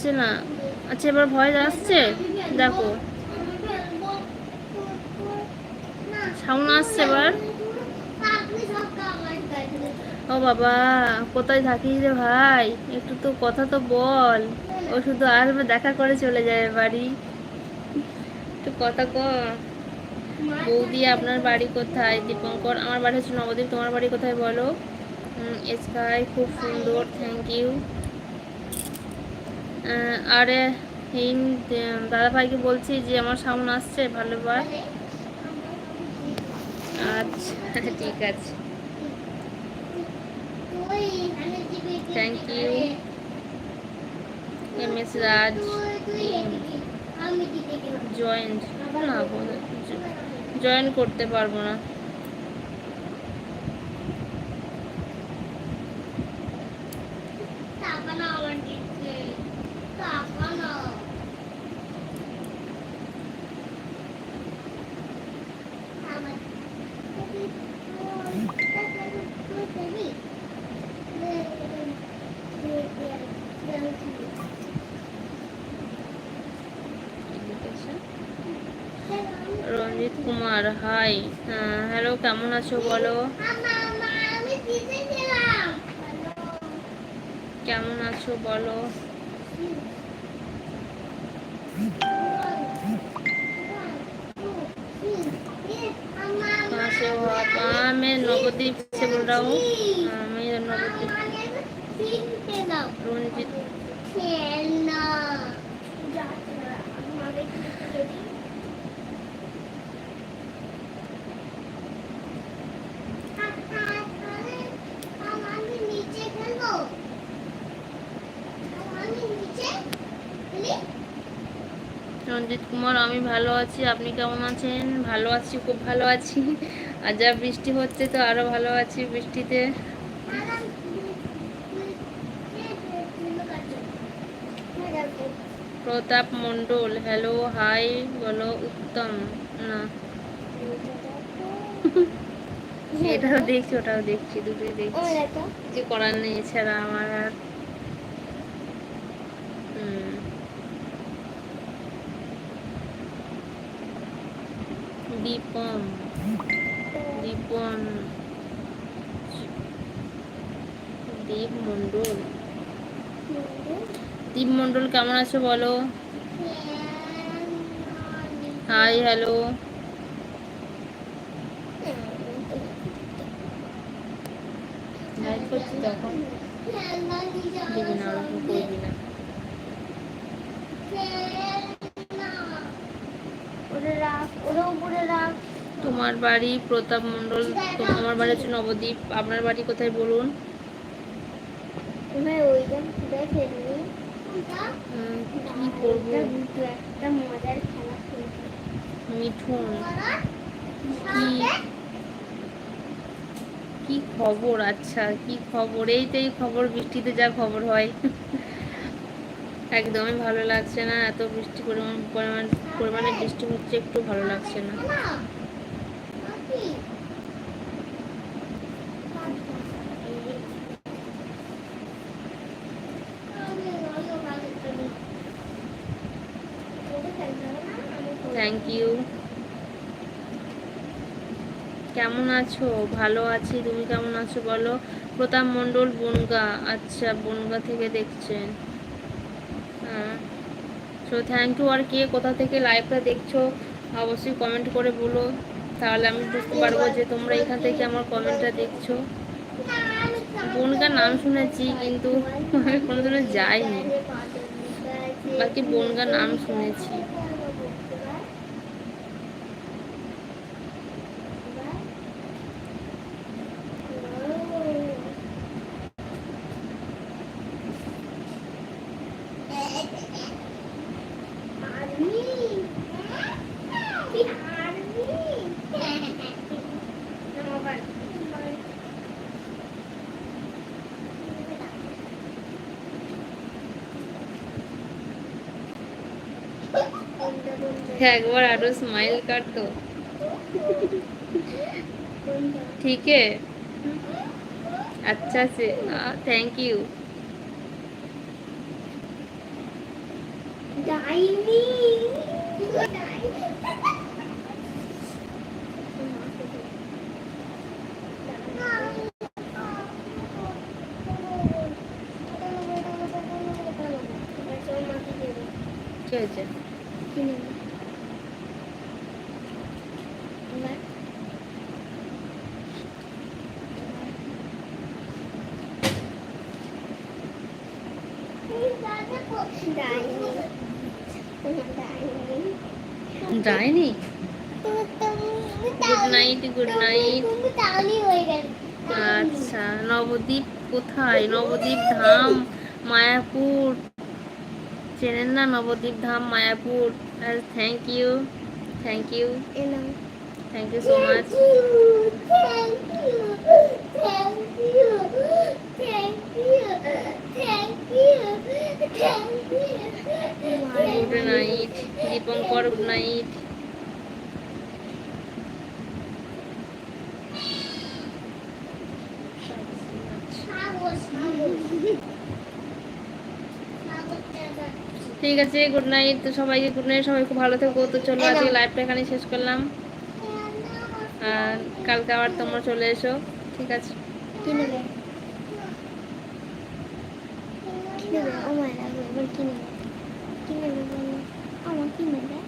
আসছে না। আচ্ছা এবার ভয়েস আসছে? দেখো। সাউন্ড আসছে এবার। ও বাবা, কোথায় থাকিস রে ভাই? একটু তো কথা তো বল। ও শুধু আসবে, দেখা করে চলে যাবে বাড়ি। একটু কথা ক। বৌদি, আপনার বাড়ি কোথায়? দীপঙ্কর, আমার বাড়ি হচ্ছে নবদ্বীপ। তোমার বাড়ি কোথায় বলো? স্কাই খুব সুন্দর থ্যাংক ইউ আরে হিন দাদা ভাইকে বলছি যে আমার সাউন্ড আসছে, ভালো ভালোবার আচ্ছা ঠিক আছে। Thank you M S Raj joint না জয়েন করতে পারব না। কুমার হাই হ্যালো কেমন আছো বলো কেমন আছো বলো कहाँ से हो आप हाँ मैं नवद्वीप से बोल रहा हूँ हाँ, मैं नवद्वीप रंजित রঞ্জিত কুমার আমি ভালো আছি। আপনি কেমন আছেন? ভালো আছি খুব ভালো আছি। আর যা বৃষ্টি হচ্ছে তো আরও ভালো আছি বৃষ্টিতে। প্রতাপ মণ্ডল হ্যালো হাই বলো উত্তম না। এটাও দেখছি ওটাও দেখছি দুটোই দেখছি। কিছু করার নেই এছাড়া আমার আর হুম। দীপম। দীপন দীপ মণ্ডল দীপ কেমন আছো বলো? হাই হ্যালো লাইভ করছি তখন না ওরকম না। তোমার বাড়ি প্রতাপ মণ্ডল আমার বাড়ি হচ্ছে নবদ্বীপ। আপনার বাড়ি কোথায় বলুন? কি করব? মিঠুন কি? কি খবর? আচ্ছা কি খবর? এই তো এই খবর বৃষ্টিতে যা খবর হয়। একদমই ভালো লাগছে না এত বৃষ্টি পরিমাণ পরিমাণ পরিমাণে বৃষ্টি হচ্ছে, একটু ভালো লাগছে না। থ্যাংক ইউ কেমন আছো? ভালো আছি, তুমি কেমন আছো বলো? প্রতাপ মণ্ডল, বনগা। আচ্ছা বনগা থেকে দেখছেন। সো থ্যাংক ইউ আর কে, কোথা থেকে লাইভটা দেখছ, অবশ্যই কমেন্ট করে বলো। তাহলে আমি বুঝতে পারব যে তোমরা এখান থেকে আমার কমেন্টটা দেখছ। বনগার নাম শুনেছি, কিন্তু আমি কোনোদিনও যাইনি। বাকি বনগার নাম শুনেছি। একবার আরো স্মাইল কাটতো ठीक है अच्छा से थैंक यू ডাইনি কি হয়েছে যায়নি গুড নাইট গুড নাইট। আচ্ছা নবদ্বীপ কোথায়? নবদ্বীপ ধাম মায়াপুর। চেনেন না Nabadwip Dham Mayapur? Thank you thank you thank you so much good night Dipankar good night ঠিক আছে গুড নাইট তো সবাইকে গুড নাইট সবাই খুব ভালো থেকো। তো চলো আজকে লাইভটা এখানে শেষ করলাম। কালকে আবার তোমরা চলে এসো ঠিক আছে? কিনে আমার কিনে আমার কিনে নেবে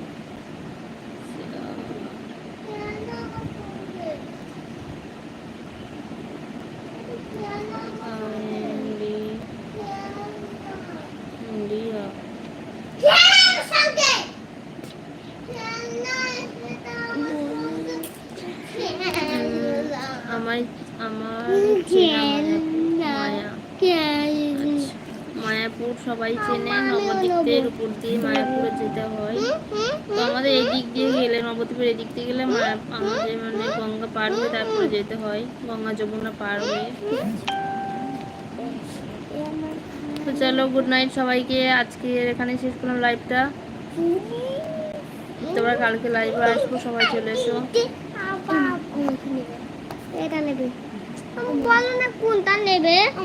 ইন্ডিয়া আমার আমার চেনা মায়া আচ্ছা। মায়াপুর সবাই চেনে নবদ্বীপের উপর দিয়ে মায়াপুরে যেতে হয়। তো আমাদের এই দিক দিয়ে গেলে, নবদ্বীপের এদিক দিয়ে গেলে আমাদের মানে গঙ্গা পার হয়ে তারপরে যেতে হয়, গঙ্গা যমুনা পার হয়ে। তো চলো গুড নাইট সবাইকে। আজকে এখানে শেষ করলাম লাইভটা তোমরা কালকে লাইভে আসব, সবাই চলে এসো। এটা নেবে। বলো না কোনটা নেবে।